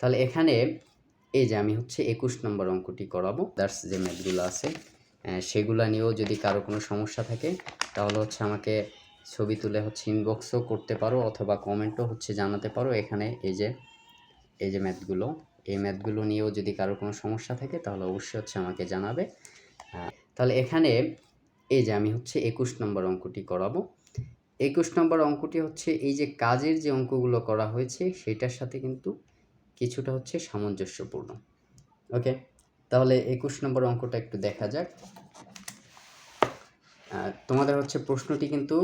তাহলে এখানে এই যে আমি হচ্ছে একুশ নম্বর অঙ্কটি করাবো। দার্স যে ম্যাথগুলো আছে সেগুলা নিয়েও যদি কারও কোনো সমস্যা থাকে, তাহলে হচ্ছে আমাকে ছবি তুলে হচ্ছে ইনবক্সও করতে পারো অথবা কমেন্টও হচ্ছে জানাতে পারো। এখানে এই যে এই যে ম্যাথগুলো, এই ম্যাথগুলো নিয়েও যদি কারও কোনো সমস্যা থাকে, তাহলে অবশ্যই হচ্ছে আমাকে জানাবে। তাহলে এখানে এই যে আমি হচ্ছে একুশ নম্বর অঙ্কটি করাবো। একুশ নম্বর অঙ্কটি হচ্ছে এই যে কাজের যে অঙ্কগুলো করা হয়েছে, সেটার সাথে কিন্তু কিছুটা হচ্ছে সামঞ্জস্যপূর্ণ। ওকে তাহলে একুশ নম্বর অঙ্কটা একটু দেখা যাক। তোমাদের হচ্ছে প্রশ্নটি কিন্তু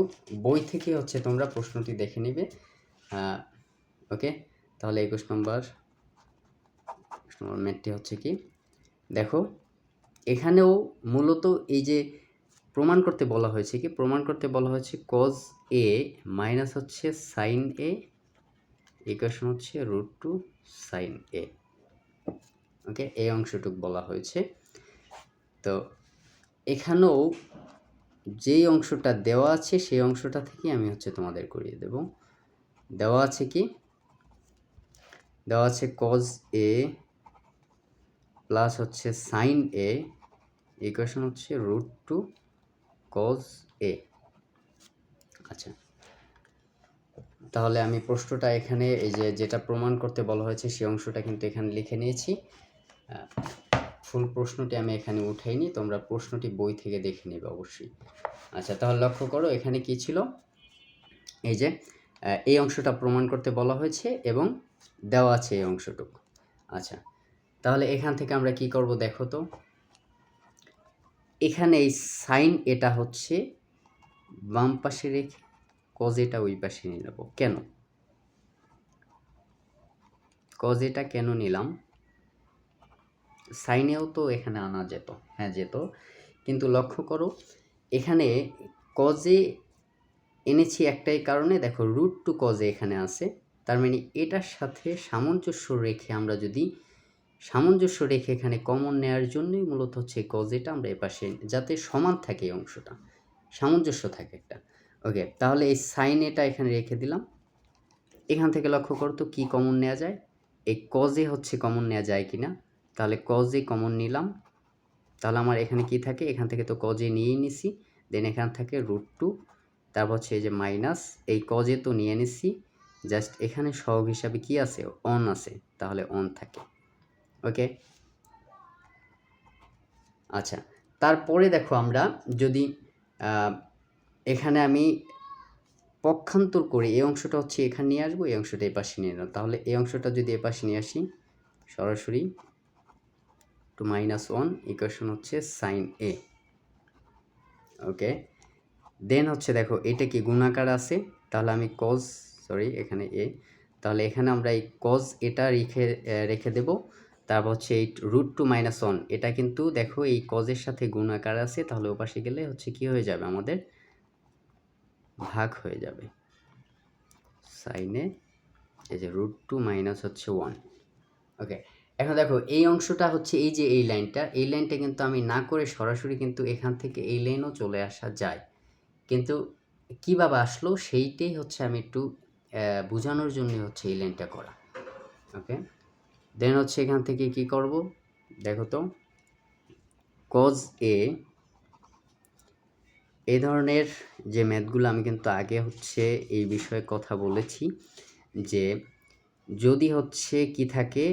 বই থেকে হচ্ছে তোমরা প্রশ্নটি দেখে নিবে। ওকে তাহলে একুশ নম্বর নম্বর ম্যাথটি হচ্ছে কি? দেখো, এখানেও মূলত এই যে প্রমাণ করতে বলা হয়েছে কি? প্রমাণ করতে বলা হয়েছে কজ এ মাইনাস হচ্ছে সাইন এ ইকুয়েশন হচ্ছে root two sine A okay এই অংশটুক বলা হয়েছে। তো এখানেও যেই অংশটা দেওয়া আছে, সেই অংশটা থেকে আমি হচ্ছে তোমাদের করিয়ে দেব। দেওয়া আছে কি? দেওয়া আছে কজ এ প্লাস হচ্ছে সাইন এ ইকুয়েশন হচ্ছে রুট টু কজ এ আচ্ছা তাহলে আমি প্রশ্নটা এখানে, এই যে যেটা প্রমাণ করতে বলা হয়েছে সেই অংশটা কিন্তু এখানে লিখে নিয়েছি। ফুল প্রশ্নটি আমি এখানে উঠাইনি, তোমরা প্রশ্নটি বই থেকে দেখে নেবে অবশ্যই। আচ্ছা তাহলে লক্ষ্য করো এখানে কি ছিল? এই যে এই অংশটা প্রমাণ করতে বলা হয়েছে এবং দেওয়া আছে এই অংশটুকু। আচ্ছা তাহলে এখান থেকে আমরা কি করব দেখো তো? এখানে এই সাইন এটা হচ্ছে বাম পাশে রেখে কজ এটা ওই পাশে নিয়ে নেব। কেন? কজ এটা কেন নিলাম? সাইনেও তো এখানে আনা যেত হ্যাঁ যেত। কিন্তু লক্ষ্য করো, এখানে কজে এনেছি একটাই কারণে, দেখো রুট টু কজে এখানে আছে। তার মানে এটার সাথে সামঞ্জস্য রেখে আমরা যদি সামঞ্জস্য রেখে এখানে কমন নেয়ার জন্যই মূলত হচ্ছে কজেটা আমরা এপাশে, যাতে সমান থাকে অংশটা। সামঞ্জস্য থাকে একটা। ওকে তাহলে এই সাইন এটা এখানে রেখে দিলাম। এখান থেকে লক্ষ্য করো তো কী কমন নেওয়া যায়? এই কজে হচ্ছে কমন নেওয়া যায় কি না তাহলে কজে কমন নিলাম। তাহলে আমার এখানে কি থাকে? এখান থেকে তো কজে নিয়েই নিছি। দেন এখান থেকে রুট টু তারপর হচ্ছে এই যে মাইনাস এই কজে তো নিয়ে নিছি। জাস্ট এখানে সহগ হিসাবে কি আছে? অন আছে। তাহলে অন থাকে। ওকে আচ্ছা তারপরে দেখো আমরা যদি এখানে আমি পক্ষান্তর করে, এই অংশটা হচ্ছে এখানে নিয়ে আসব, এই অংশটা এই পাশে নিয়ে নেব তাহলে এই অংশটা যদি এ পাশে নিয়ে আসি, সরাসরি টু মাইনাস ওয়ান ইকুয়েশন হচ্ছে সাইন এ ওকে দেন হচ্ছে দেখো, এটা কি গুণাকার আছে? তাহলে আমি কজ সরি এখানে এ তাহলে এখানে আমরা এই কজ এটা রেখে রেখে দেব। তারপর হচ্ছে এই রুট টু মাইনাস ওয়ান এটা কিন্তু দেখো এই কজের সাথে গুণাকার আছে, তাহলে ওপাশে গেলে হচ্ছে কি হয়ে যাবে আমাদের? ভাগ হয়ে যাবে। সাইনে এই যে রুট টু মাইনাস হচ্ছে ওয়ান ওকে এখন দেখো এই অংশটা হচ্ছে এই যে এই লাইনটা এই লাইনটা কিন্তু আমি না করে সরাসরি কিন্তু এখান থেকে এই লাইনও চলে আসা যায়। কিন্তু কীভাবে আসলো সেইটাই হচ্ছে আমি একটু বোঝানোর জন্য হচ্ছে এই লাইনটা করা। ওকে দেন হচ্ছে এখান থেকে কি করব? দেখো তো কজ এ এই ধরনের যে ম্যাথগুলো আমি কিন্তু আগে হচ্ছে এই বিষয়ে কথা বলেছি যে যদি হচ্ছে কি থাকে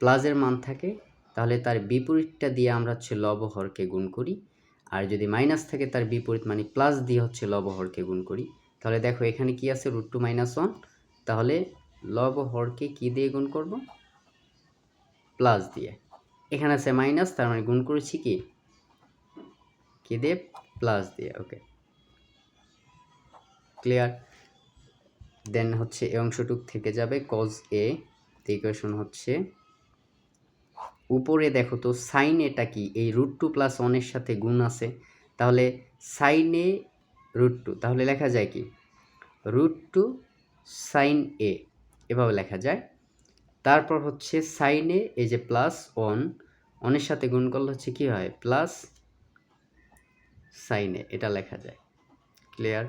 প্লাসের মান থাকে, তাহলে তার বিপরীতটা দিয়ে আমরা হচ্ছে লবহরকে গুণ করি। আর যদি মাইনাস থাকে, তার বিপরীত মানে প্লাস দিয়ে হচ্ছে লবহরকে গুণ করি। তাহলে দেখো এখানে কি আছে রুট টু মাইনাস ওয়ান তাহলে লবহরকে কি দিয়ে গুণ করব? প্লাস দিয়ে। এখানে আছে মাইনাস তার মানে গুণ করেছি কি? কি দিয়ে? প্লাস দিয়ে ওকে ক্লিয়ার দেন হচ্ছে এই অংশটুক থেকে যাবে কজ এ ইকুয়েশন হচ্ছে উপরে দেখো তো সাইন এটা কি? এই রুট টু প্লাস ওয়ানের সাথে গুণ আছে। তাহলে সাইন এ রুট টু তাহলে লেখা যায় কি? রুট টু সাইন এ এভাবে লেখা যায়। তারপর হচ্ছে সাইনে এই যে প্লাস ওয়ান ওয়ানের সাথে গুণ করলে হচ্ছে কি হয়? প্লাস সাইনে, এটা লেখা যায়। ক্লিয়ার?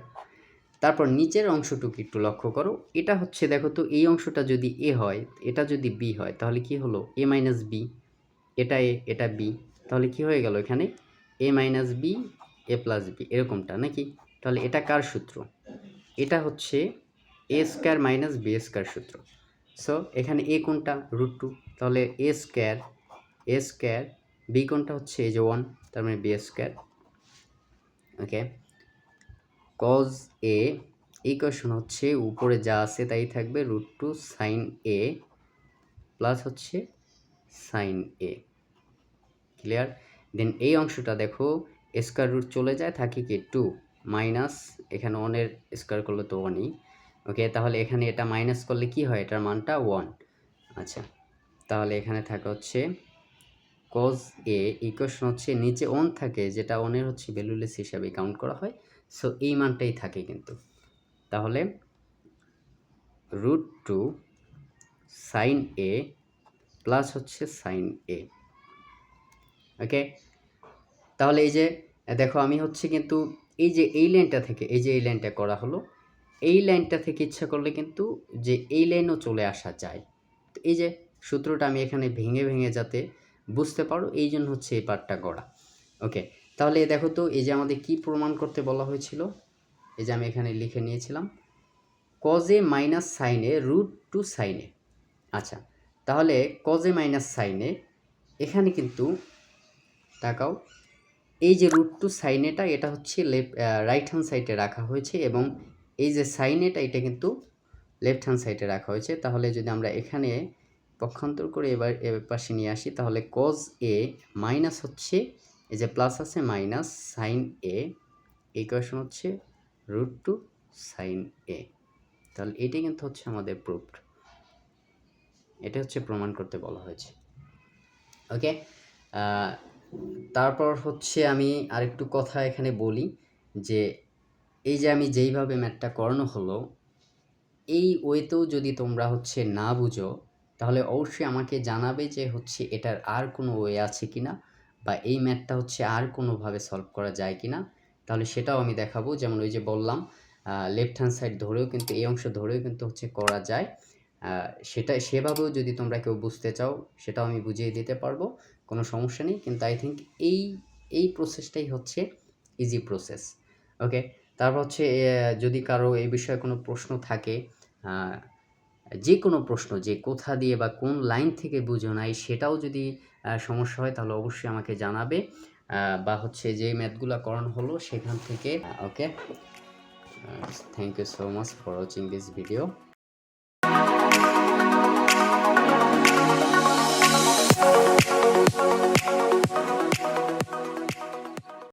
তারপর নিচের অংশটুকু একটু লক্ষ্য করো। এটা হচ্ছে, দেখো তো, এই অংশটা যদি এ হয়, এটা যদি বি হয়, তাহলে কি হলো? A minus B. এটা এ, এটা বি। তাহলে কি হয়ে গেল এখানে? A minus B, A plus B, এরকমটা নাকি? তাহলে এটা কার সূত্র? এটা হচ্ছে A square minus B square সূত্র। সো এখানে এ কোনটা? Root two. তাহলে A square A square, B কোনটা হচ্ছে? এই যে ওয়ান, তার মানে B square. Okay cos A equation হচ্ছে উপরে যা আছে তাই থাকবে root two sine A plus হচ্ছে সাইন এ ক্লিয়ার দেন এই অংশটা দেখো স্কোয়ার রুট চলে যায়, থাকে কি টু মাইনাস এখানে ওয়ানের স্কোয়ার করলে তো ওয়ানই ওকে তাহলে এখানে এটা মাইনাস করলে কি হয়? এটার মানটা ওয়ান আচ্ছা তাহলে এখানে থাকে হচ্ছে কজ এ ইকুয়েশন হচ্ছে নিচে ওয়ান থাকে, যেটা ওয়ানের হচ্ছে ভ্যালুলেস হিসাবে কাউন্ট করা হয়। সো এই মানটাই থাকে কিন্তু। তাহলে root two sine A plus হচ্ছে সাইন এ ওকে তাহলে এই যে, দেখো আমি হচ্ছে কিন্তু এই যে এই লাইনটা থেকে, এই যে এই লাইনটা করা হলো, এই লাইনটা থেকে ইচ্ছা করলে কিন্তু যে এই লাইনও চলে আসা যায়। তো এই যে সূত্রটা আমি এখানে ভেঙে ভেঙে যাতে বুঝতে পারো, এই জন্য হচ্ছে এই পার্টটা গড়া। ওকে, তাহলে দেখো তো, এই যে আমাদের কি প্রমাণ করতে বলা হয়েছিল? এই যে আমি এখানে লিখে নিয়েছিলাম কজে মাইনাস সাইনে রুট টু সাইনে আচ্ছা তাহলে কজে মাইনাস সাইনে এখানে কিন্তু তাকাও, এই যে রুট টু সাইনেটা এটা হচ্ছে লেফট রাইট হ্যান্ড সাইডে রাখা হয়েছে এবং এই যে সাইনেটা এটা কিন্তু লেফট হ্যান্ড সাইডে রাখা হয়েছে। তাহলে যদি আমরা এখানে পক্ষান্তর করে এবার এবার পাশে নিয়ে আসি, তাহলে কজ এ মাইনাস হচ্ছে, এই যে প্লাস আছে মাইনাস সাইন এ ইকুয়েশন হচ্ছে রুট টু সাইন এ তাহলে এটি কিন্তু হচ্ছে আমাদের প্রুফড এটা হচ্ছে প্রমাণ করতে বলা হয়েছে। ওকে তারপর হচ্ছে আমি আরেকটু কথা এখানে বলি, যে এই যে আমি যেইভাবে ম্যাথটা করানো হলো, এই ওয়েতেও যদি তোমরা হচ্ছে না বুঝো তাহলে অবশ্যই আমাকে জানাবে যে হচ্ছে এটার আর কোনো ওয়ে আছে কি না বা এই ম্যাথটা হচ্ছে আর কোনোভাবে সলভ করা যায় কি না তাহলে সেটাও আমি দেখাবো। যেমন ওই যে বললাম লেফট হ্যান্ড সাইড ধরেও কিন্তু, এই অংশ ধরেও কিন্তু হচ্ছে করা যায়। সেটা, সেভাবেও যদি তোমরা কেউ বুঝতে চাও, সেটাও আমি বুঝিয়ে দিতে পারব। কোনো সমস্যা নেই। কিন্তু আই থিঙ্ক এই এই প্রসেসটাই হচ্ছে ইজি প্রসেস ওকে তারপর হচ্ছে যদি কারও এই বিষয়ে কোনো প্রশ্ন থাকে যে কোনো প্রশ্ন, যে কোথা দিয়ে বা কোন লাইন থেকে বুঝো নাই, সেটাও যদি সমস্যা হয়, তাহলে অবশ্যই আমাকে জানাবে। বা হচ্ছে যে ম্যাথগুলো করানো হলো, সেখান থেকে, okay? Thank you so much for watching this video